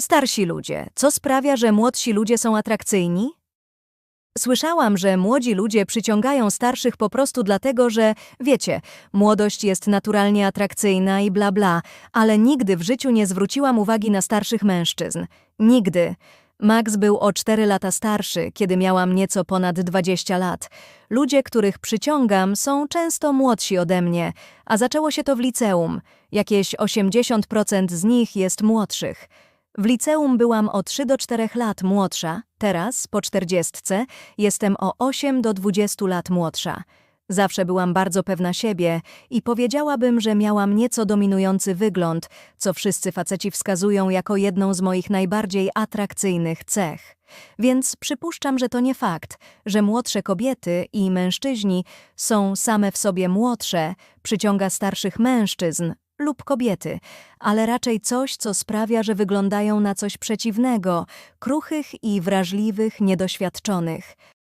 Starsi ludzie. Co sprawia, że młodsi ludzie są atrakcyjni? Słyszałam, że młodzi ludzie przyciągają starszych po prostu dlatego, że, wiecie, młodość jest naturalnie atrakcyjna i bla bla, ale nigdy w życiu nie zwróciłam uwagi na starszych mężczyzn. Nigdy. Max był o 4 lata starszy, kiedy miałam nieco ponad 20 lat. Ludzie, których przyciągam, są często młodsi ode mnie, a zaczęło się to w liceum. Jakieś 80% z nich jest młodszych. W liceum byłam o 3 do 4 lat młodsza, teraz, po 40, jestem o 8 do 20 lat młodsza. Zawsze byłam bardzo pewna siebie i powiedziałabym, że miałam nieco dominujący wygląd, co wszyscy faceci wskazują jako jedną z moich najbardziej atrakcyjnych cech. Więc przypuszczam, że to nie fakt, że młodsze kobiety i mężczyźni są same w sobie młodsze, przyciąga starszych mężczyzn lub kobiety, ale raczej coś, co sprawia, że wyglądają na coś przeciwnego, kruchych i wrażliwych, niedoświadczonych.